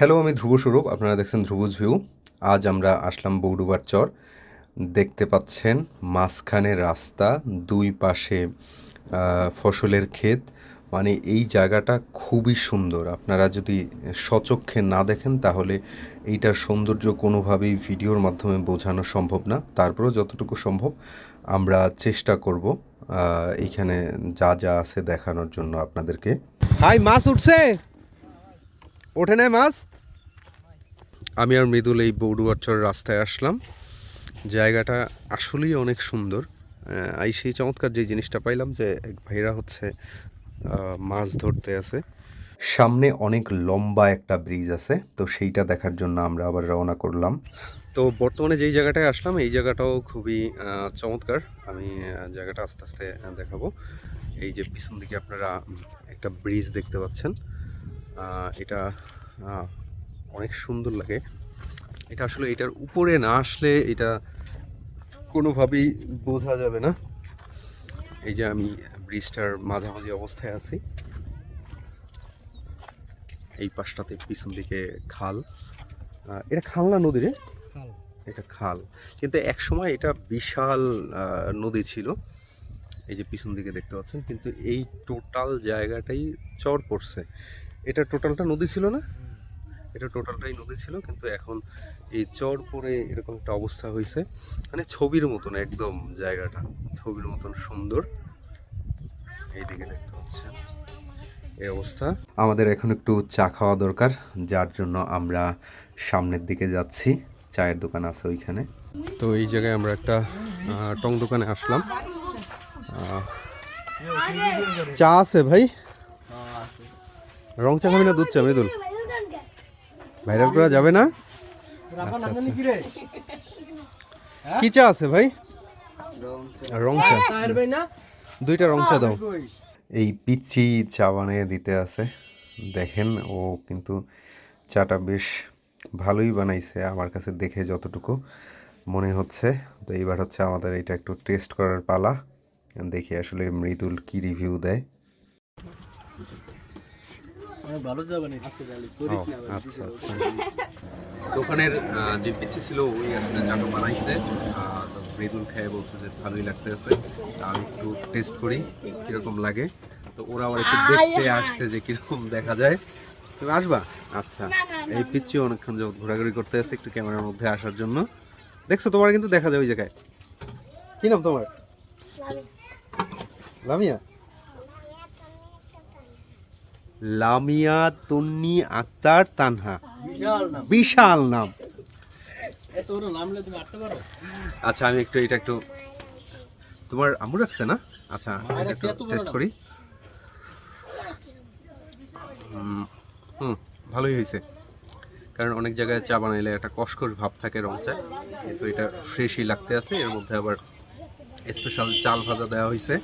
Hello আমি ধ্রুব স্বরূপ। আপনারা দেখছেন ধ্রুবজ ভিউ আজ আমরা আসলাম বৌডুবার চর। দেখতে পাচ্ছেন মাঝখানে রাস্তা, দুই পাশে ফসলের ক্ষেত। মানে এই জায়গাটা খুবই সুন্দর। আপনারা যদি সচক্ষে না দেখেন, তাহলে এইটার সৌন্দর্য কোনোভাবেই ভিডিওর মাধ্যমে বোঝানো সম্ভব না। তারপরেও যতটুকু সম্ভব আমরা চেষ্টা করব এইখানে যা যা আছে দেখানোর জন্য আপনাদেরকে। হাই মাছ উঠছে? ওঠে নাই মাছ? আমি আর মৃদুল এই বৌডুয়ারচর রাস্তায় আসলাম। জায়গাটা আসলেই অনেক সুন্দর। এই সেই চমৎকার যে জিনিসটা পাইলাম যে এক ভাইরা হচ্ছে মাছ ধরতে আছে। সামনে অনেক লম্বা একটা ব্রিজ আছে, তো সেইটা দেখার জন্য আমরা আবার রওনা করলাম। তো বর্তমানে যেই জায়গাটায় আসলাম, এই জায়গাটাও খুবই চমৎকার। আমি জায়গাটা আস্তে আস্তে দেখাবো। এই যে পিছন দিকে আপনারা একটা ব্রিজ দেখতে পাচ্ছেন। এটা অনেক সুন্দর লাগে। এটা আসলে এটার উপরে না আসলে এটা কোনোভাবেই বোঝা যাবে না। এই যে আমি ব্রিজটার মাঝামাঝি অবস্থায় আছি। এই পাশটাতে পিছন দিকে খাল। এটা খাল না নদী রে? এটা খাল। কিন্তু এক সময় এটা বিশাল নদী ছিল। এই যে পিছন দিকে দেখতে পাচ্ছেন কিন্তু এই টোটাল জায়গাটাই চর পড়ছে। এটা টোটালটা নদী ছিল না? এটা টোটালটাই নদী ছিল, কিন্তু এখন এই চর পরে এরকম একটা অবস্থা হয়েছে। মানে ছবির মতন, একদম জায়গাটা, ছবির মতন সুন্দর। এইদিকে দেখতে পাচ্ছেন, এই অবস্থা। আমাদের এখন একটু চা খাওয়া দরকার, যার জন্য আমরা সামনের দিকে যাচ্ছি। চায়ের দোকান আছে ওইখানে। তো এই জায়গায় আমরা একটা টং দোকানে আসলাম। চা আছে ভাই? রং চা খাবি না দুধ চা মৃদুল? ভাইরাল করা যাবে না? আচ্ছা, আচ্ছা। কি চা আছে ভাই? রং চা দুইটা রং চা দাও এই পিচ্ছি চা বানিয়ে দিতে আছে। দেখেন ও কিন্তু চাটা বেশ ভালোই বানাইছে আমার কাছে দেখে যতটুকু মনে হচ্ছে। তো এইবার হচ্ছে আমাদের এটা একটু টেস্ট করার পালা। দেখি আসলে মৃদুল কি রিভিউ দেয়। অনেক ভালো চা আচ্ছা আচ্ছা। দোকানের যে পিচ্ছি ছিল ওই আসলে চাটা বানাইছে। মৃদুল খেয়ে বলছে যে ভালোই লাগতে আছে তা আমি একটু টেস্ট করি কীরকম লাগে। তো ওরা আবার একটু দেখতে আসছে যে কীরকম দেখা যায়। তুমি আসবা? আচ্ছা এই পিচ্ছি অনেকক্ষণ যাবত ঘোরাঘুরি করতে আছে একটু ক্যামেরার মধ্যে আসার জন্য। দেখছ তোমার কিন্তু দেখা যায় ওই জায়গায়। কি নাম তোমার? লামিয়া? লামিয়া তন্নি আক্তার তানহা। বিশাল নাম। আচ্ছা আমি একটু এটা একটু তোমার আম্মু রাখছে না? আচ্ছা একটু টেস্ট করি। হুম, হুম ভালোই হয়েছে। কারণ অনেক জায়গায় চা বানাইলে একটা কসকস ভাব থাকে রং চা কিন্তু এটা ফ্রেশই লাগতে আছে। এর মধ্যে আবার স্পেশাল চাল ভাজা দেওয়া হয়েছে।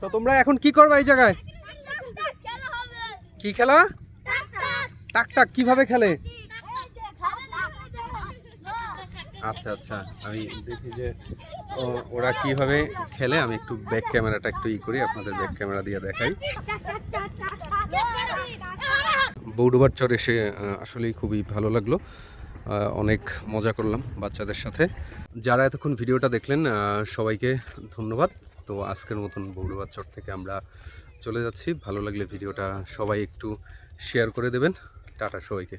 তো তোমরা এখন কি করবে এই জায়গায়? কি খেলা? টাক টাক, কীভাবে খেলে? আচ্ছা আচ্ছা আমি দেখি যে ওরা কীভাবে খেলে। আমি একটু ব্যাক ক্যামেরাটা একটু ই করি, আপনাদের ব্যাক ক্যামেরা দিয়ে দেখাই। বৌডুবার চর এসে আসলেই খুবই ভালো লাগল। অনেক মজা করলাম বাচ্চাদের সাথে। যারা এতক্ষণ ভিডিওটা দেখলেন সবাইকে ধন্যবাদ। তো আজকের মতন বৌডুবার চর থেকে আমরা চলে যাচ্ছি। ভালো লাগলে ভিডিওটা সবাই একটু শেয়ার করে দেবেন। টাটা সবাইকে।